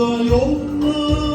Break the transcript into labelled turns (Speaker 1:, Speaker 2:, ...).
Speaker 1: da yollar